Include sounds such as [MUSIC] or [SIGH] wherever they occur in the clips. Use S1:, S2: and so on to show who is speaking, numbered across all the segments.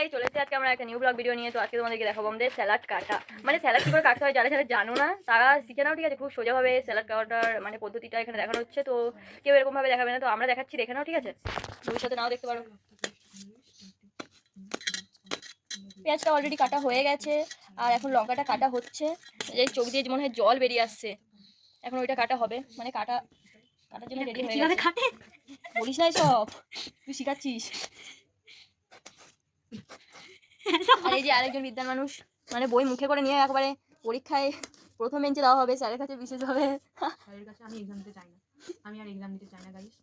S1: গাই চলেছে আজকে আমরা একটা নিউ ব্লগ ভিডিও নিয়ে। তো আজকে তোমাদেরকে দেখাবো আমাদের স্যালাড কাটা। মানে স্যালাড কি করে কাটতে হয় যারা যারা জানো না তারা শিখে নাও ঠিক আছে? খুব সোজাভাবে স্যালাড কাটার মানে পদ্ধতিটা এখানে দেখানো হচ্ছে। তো কেউ এরকম ভাবে দেখাবে না তো আমরা দেখাচ্ছি দেখে নাও ঠিক আছে? ভবিষ্যতে নাও দেখতে পারো। পেঁয়াজটা অলরেডি কাটা হয়ে গেছে আর এখন লঙ্কাটা কাটা হচ্ছে। এই চোখ দিয়ে মনে হয় জল বেরিয়ে আসছে। এখন ওইটা কাটা হবে মানে কাটা কাটার জন্য রেডি হয়ে গেছে। বলিস না সব তুই শিখাচ্ছিস। আর এই যে আরেকজন বিদ্যান মানুষ মানে বই মুখে করে নিয়ে একবারে পরীক্ষায় প্রথম বেঞ্চে দেওয়া হবে স্যারের কাছে বিশেষভাবে
S2: স্যারের কাছে আমি এক্সাম দিতে চাই না। আমি আর এক্সাম দিতে চাই না গাইস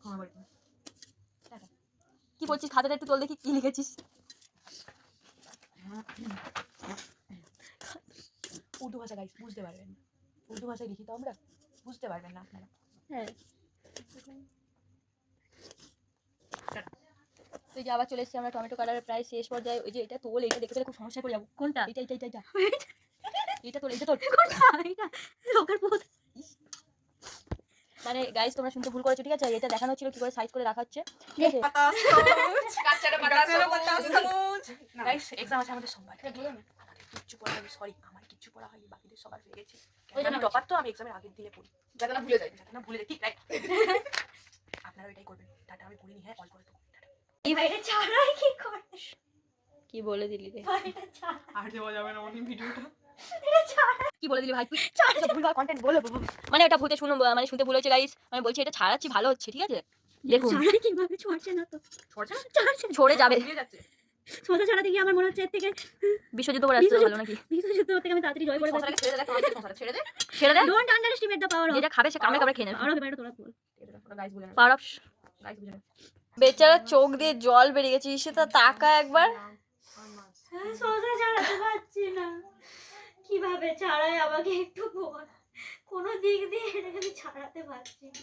S2: ক্ষমা করে
S1: কি বলছিস খাতাটা একটু তোল দেখি কি লিখেছিস?
S2: উর্দু ভাষা গাইস বুঝতে পারবেন না। উর্দু ভাষায় লিখি তো আমরা বুঝতে পারবেন না আপনারা।
S1: হ্যাঁ। তো যে আবার চলে এসেছি আমরা টমেটো কাটার প্রায় শেষ পর্যায়ে। ওই যে এটা তোল এটা দেখতে পেলে খুব সমস্যা করে যাব।
S2: কোনটা?
S1: এটা এটা এটা এটা এটা তোল এটা তোল।
S2: লোকের পথ
S1: মানে গাইস তোমরা শুনতে ভুল করেছ ঠিক আছে? এটা দেখানো হচ্ছিল কি করে সাইজ করে রাখা হচ্ছে ঠিক আছে?
S2: গাইস এক্সাম আছে আমাদের সোমবার কিচ্ছু পড়া হয়নি সরি আমার কিচ্ছু পড়া হয়নি বাকিদের সবার হয়ে গেছে। আমি টপার তো আমি এক্সামের আগের দিনে পড়ি।
S3: যাতে না ভুলে যাই।
S2: যাতে না ভুলে যাই ঠিক রাইট [LAUGHS] আপনারা এটাই করবেন। টাটা আমি পড়িনি হ্যাঁ অল্প অল্প টাটা
S3: এটা ছাড়াই কি করে?
S1: কি বলে দিলি রে?
S3: এটা ছাড়া
S2: আর দেওয়া যাবে না ভিডিওটা।
S3: ছাড়া
S1: কি বলে দিলি ভাই? তুই কন্টেন্ট বলে মানে ভূতে শুনো মানে শুনতে ভুল হচ্ছে গাইস মানে বলছি এটা ছাড়াচ্ছি ভালো হচ্ছে ঠিক আছে? দেখুন।
S3: কীভাবে ছড়ছে না তো?
S2: ছড়ছে না?
S3: ছাড়ছে
S1: ছড়ে যাবে।
S3: সোজা ছাড়াতে গিয়ে আমার মনে হচ্ছে এর থেকে
S1: বিশ্বযুদ্ধ করে আসতে ভালো নাকি?
S3: বিশ্বযুদ্ধ থেকে আমি তাড়াতাড়ি জয় করে
S2: ছেড়ে দে ছেড়ে দে।
S3: ডোন্ট দ্য পাওয়ার অফ
S1: যেটা খাবে সে কামড়ে কামড়ে খেয়ে নেবে।
S3: তোরা বল
S2: গাইস বুঝে না
S1: পাওয়ার অফ।
S2: গাইস বুঝে না
S1: বেচারা চোখ দিয়ে জল বেরিয়ে গেছে সে তা তাকা একবার।
S3: সোজা ছাড়াতে পারছি না। কীভাবে ছাড়াই আমাকে একটু বল। কোনো দিক দিয়ে এটাকে আমি ছাড়াতে পারছি না।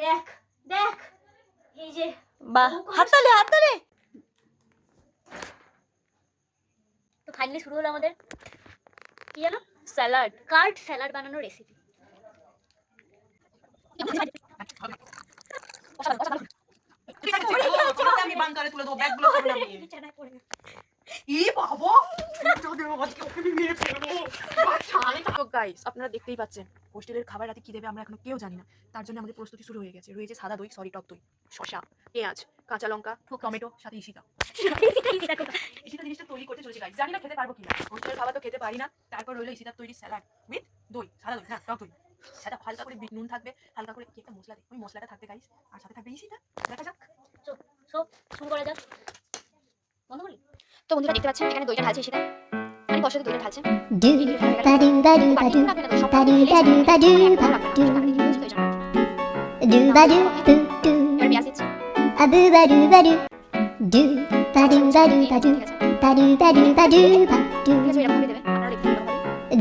S3: দেখ দেখ। এই যে
S1: বাহ হাততালি হাততালি।
S3: তো ফাইনালি শুরু হলো আমাদের। কি জানো?
S1: স্যালাড।
S3: কার্ড স্যালাড বানানোর রেসিপি
S2: আপনারা দেখতেই পাচ্ছেন হোস্টেলের খাবার রাতে কি দেবে আমরা এখনও কেউ জানি না। তার জন্য আমাদের প্রস্তুতি শুরু হয়ে গেছে। রয়েছে সাদা দই সরি টক দই, শসা, পেঁয়াজ, কাঁচা লঙ্কা, টমেটো, সাথে ইসিতা জিনিসটা তৈরি করতে চলেছে জানি না খেতে পারব কিনা। হোস্টেলের খাবার তো খেতে পারি না। তারপর রইল ইসিতার তৈরি স্যালাড উইথ দই, সাদা দই হ্যাঁ টক দই। সাথে হালকা করে নুন থাকবে হালকা করে কি একটা মশলা ওই মশলাটা থাকবে গাইস আর সাথে থাকবে ইসিতা দেখা যাক।
S3: সব শুরু করা যাক বন্ধ করলি?
S1: তো বন্ধুরা দেখতে পাচ্ছেন এখানে দইটা ঢালছে সেটা মানে কষাতে দইটা ঢালছে।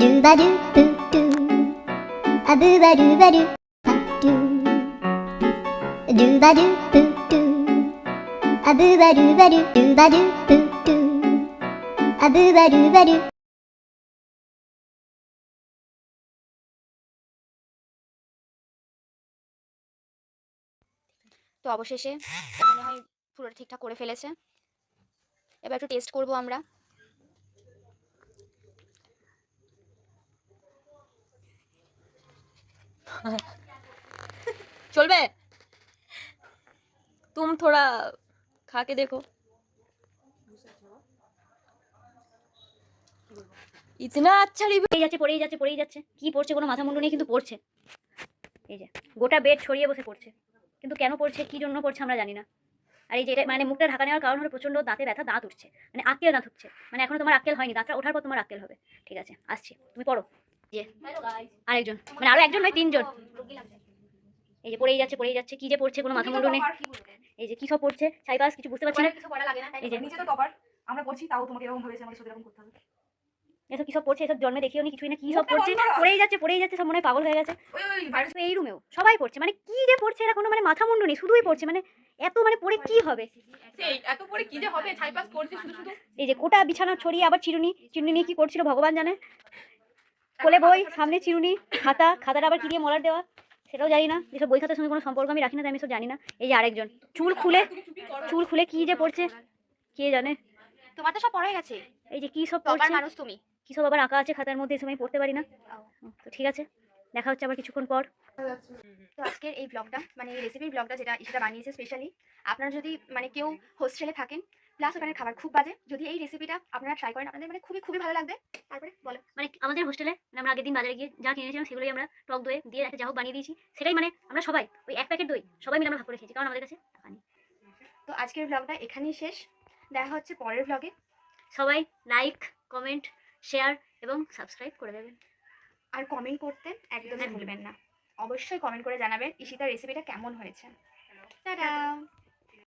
S4: Do ba do a boo ba do ba do do ba do ba do ba do
S1: ঠিক আছে
S4: ba do ba do ba do ba
S1: ঠিক
S4: do
S1: আছে এরকম ভাবে দেবে আপনারা দেখতে পাবেন
S4: do ba do do do a boo ba do ba do ba do do ba do do do a boo ba do ba do do ba do do do a boo ba do ba do
S5: তো অবশেষে মনে হয় পুরোটা ঠিকঠাক করে ফেলেছে এবার একটু টেস্ট করব আমরা
S1: चल बे तुम थोड़ा खा के देखो इतना अच्छा रिव्यू
S3: পড়েই যাচ্ছে পড়েই যাচ্ছে পড়েই যাচ্ছে কি পড়ছে কোনো মাথা মুন্ডু নেই কিন্তু পড়ছে এই যে গোটা বেড ছড়িয়ে বসে পড়ছে কিন্তু কেন পড়ছে কি জন্য পড়ছে আমরা জানি না আর এই যে এটা মানে মুখটা ঢাকা নেওয়ার কারণ হলো প্রচন্ড দাঁতে ব্যথা দাঁত উঠছে মানে আক্কেল দাঁত উঠছে মানে এখনো তোমার আক্কেল হয়নি দাঁতটা ওঠার পর তোমার আক্কেল হবে ঠিক আছে আসছি তুমি পড়ো এই যে আরেকজন। মানে আরও একজন নয় তিনজন। এই যে পড়েই যাচ্ছে পড়েই যাচ্ছে। কি যে পড়ছে কোনো মাথা মুন্ডু নেই। এই যে কি সব পড়ছে সাইবাস কিছু বুঝতে পারছি না। এই যে।
S2: নিচে তো টপার আমরা করছি তাও তোমাকে এরকম ভাবে আমাদের সাথে এরকম করতে হবে।
S3: এসব কি সব পড়ছে? এসব জন্মে দেখিও নি কিছুই না কি সব পড়ছে। পড়েই যাচ্ছে পড়েই যাচ্ছে সব মনে হয় পাগল হয়ে গেছে। এই রুমেও সবাই পড়ছে। মানে কি যে পড়ছে এরা কোনো মানে মাথা মুন্ডু নেই শুধুই পড়ছে। মানে এত মানে পড়ে কি হবে?
S2: এত পরে কি যে হবে? ছাইপাস করছে শুধু শুধু।
S3: এই যে গোটা বিছানা ছড়িয়ে আবার চিরুনি। চিরুনি নিয়ে কি করছিল ভগবান জানে? কোলে বই সামনে চিরুনি খাতা খাতাটা আবার কি দিয়ে মলার দেওয়া? সেটাও জানি না। যেসব বই খাতার সঙ্গে কোনো সম্পর্ক আমি রাখি না তাই আমি সব জানি না। এই যে আরেকজন চুল খুলে চুল খুলে কি যে পড়ছে? কে জানে?
S5: তোমার তো সব পড়াই গেছে।
S3: এই যে কি সব পড়ছে?
S5: মানুষ তুমি।
S3: কি সব আবার আঁকা আছে খাতার মধ্যে এই সময় পড়তে পারি না। তো ঠিক আছে দেখা হচ্ছে আবার কিছুক্ষণ পর।
S5: তো আজকের এই ব্লগটা মানে এই রেসিপির ব্লগটা যেটা সেটা বানিয়েছে স্পেশালি আপনারা যদি মানে কেউ হোস্টেলে থাকেন প্লাস ওখানে খাবার খুব বাজে। যদি এই রেসিপিটা আপনারা ট্রাই করেন আপনাদের মানে খুবই খুবই ভালো লাগবে। তারপরে বলো।
S3: মানে আমাদের হোস্টেলে মানে আমরা আগের দিন বাজারে গিয়ে যা কিনেছিলাম সেগুলোই আমরা টক দই দিয়ে একটা যা হোক বানিয়ে দিয়েছি। সেটাই মানে আমরা সবাই ওই এক প্যাকেট দই সবাই মিলে আমরা ভাগ করে খেয়েছি কারণ আমাদের কাছে টাকা নেই।
S5: তো আজকের ব্লগটা এখানেই শেষ। দেখা হচ্ছে পরের ব্লগে
S3: সবাই লাইক কমেন্ট শেয়ার এবং সাবস্ক্রাইব করে দেবেন।
S5: আর কমেন্ট করতে একদমই ভুলবেন না। অবশ্যই কমেন্ট করে জানাবেন ঈশিতার রেসিপিটা কেমন হয়েছে। টাটা